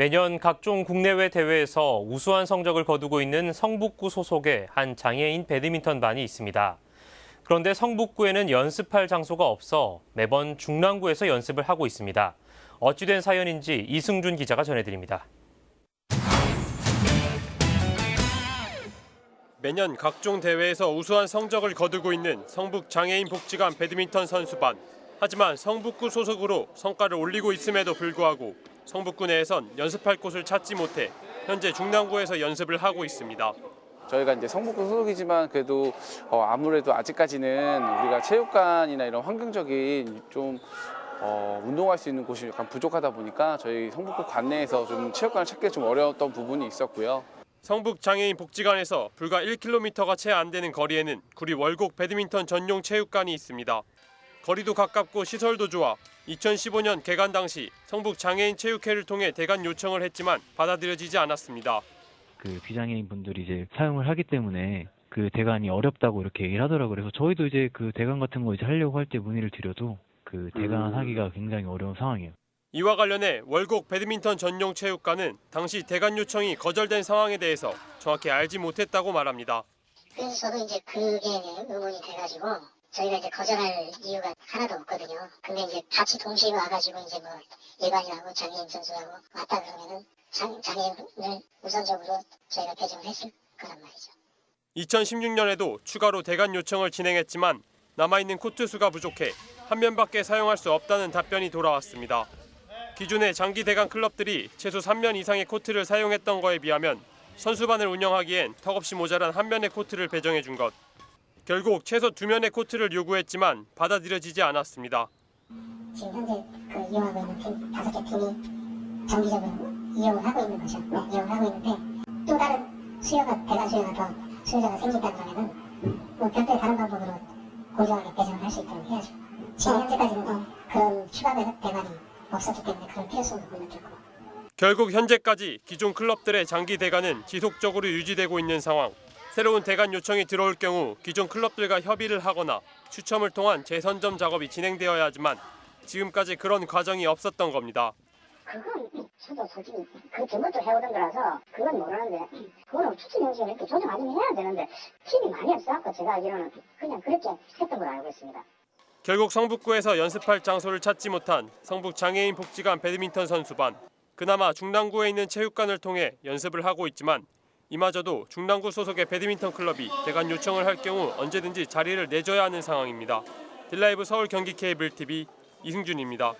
매년 각종 국내외 대회에서 우수한 성적을 거두고 있는 성북구 소속의 한 장애인 배드민턴반이 있습니다. 그런데 성북구에는 연습할 장소가 없어 매번 중랑구에서 연습을 하고 있습니다. 어찌된 사연인지 이승준 기자가 전해드립니다. 매년 각종 대회에서 우수한 성적을 거두고 있는 성북 장애인 복지관 배드민턴 선수반. 하지만 성북구 소속으로 성과를 올리고 있음에도 불구하고 성북구 내에선 연습할 곳을 찾지 못해 현재 중랑구에서 연습을 하고 있습니다. 저희가 이제 성북구 소속이지만 그래도 어, 아무래도 아직까지는 우리가 체육관이나 이런 환경적인 좀 어, 운동할 수 있는 곳이 약간 부족하다 보니까 저희 성북구 관내에서 좀 체육관을 찾기 좀 어려웠던 부분이 있었고요. 성북 장애인 복지관에서 불과 1km가 채 안 되는 거리에는 구리 월곡 배드민턴 전용 체육관이 있습니다. 거리도 가깝고 시설도 좋아 2015년 개관 당시 성북 장애인 체육회를 통해 대관 요청을 했지만 받아들여지지 않았습니다. 그 비장애인 분들이 이제 사용을 하기 때문에 그 대관이 어렵다고 이렇게 얘기를 하더라고요. 그래서 저희도 이제 그 대관 같은 거 이제 하려고 할 때 문의를 드려도 그 대관 하기가 굉장히 어려운 상황이에요. 이와 관련해 월곡 배드민턴 전용 체육관은 당시 대관 요청이 거절된 상황에 대해서 정확히 알지 못했다고 말합니다. 그래서 저도 이제 그게 의문이 돼가지고 저희가 이제 거절할 이유가 하나도 없거든요. 근데 이제 같이 동시에 와가지고 이제 뭐 일반인하고 장애인 선수하고 왔다 그러면은 장, 장애인을 우선적으로 저희가 배정을 했을 거란 말이죠. 2016년에도 추가로 대관 요청을 진행했지만 남아있는 코트 수가 부족해 한 면밖에 사용할 수 없다는 답변이 돌아왔습니다. 기존의 장기 대관 클럽들이 최소 3면 이상의 코트를 사용했던 거에 비하면 선수반을 운영하기엔 턱없이 모자란 한 면의 코트를 배정해 준 것. 결국 최소 두 면의 코트를 요구했지만 받아들여지지 않았습니다. 지금 현재 그 이용하고 있는 팀 다섯 개 팀이 정기적으로 이용을 하고 있는 거죠. 네, 이용을 하고 있는데 또 다른 수요가 대관 수요가 더 수요자가 생긴다 그러면은 뭐 별도의 다른 방법으로 공정하게 배정을 할 수 있도록 해야죠. 지금 현재까지는 그런 추가 대관이 없었기 때문에 그럴 필요성도 못 느꼈고. 결국 현재까지 기존 클럽들의 장기 대관은 지속적으로 유지되고 있는 상황. 새로운 대관 요청이 들어올 경우 기존 클럽들과 협의를 하거나 추첨을 통한 재선점 작업이 진행되어야 하지만 지금까지 그런 과정이 없었던 겁니다. 그건 저도 솔직히 그 전부터 해오던 거라서 그건 모르는데 그거는 추진 형식을 이렇게 조정 아니면 해야 되는데 팀이 많이 없어갖고 제가 알기로는 그냥 그렇게 했던 걸로 알고 있습니다. 결국 성북구에서 연습할 장소를 찾지 못한 성북 장애인 복지관 배드민턴 선수반. 그나마 중랑구에 있는 체육관을 통해 연습을 하고 있지만 이마저도 중랑구 소속의 배드민턴 클럽이 대관 요청을 할 경우 언제든지 자리를 내줘야 하는 상황입니다. 딜라이브 서울 경기 케이블 TV 이승준입니다.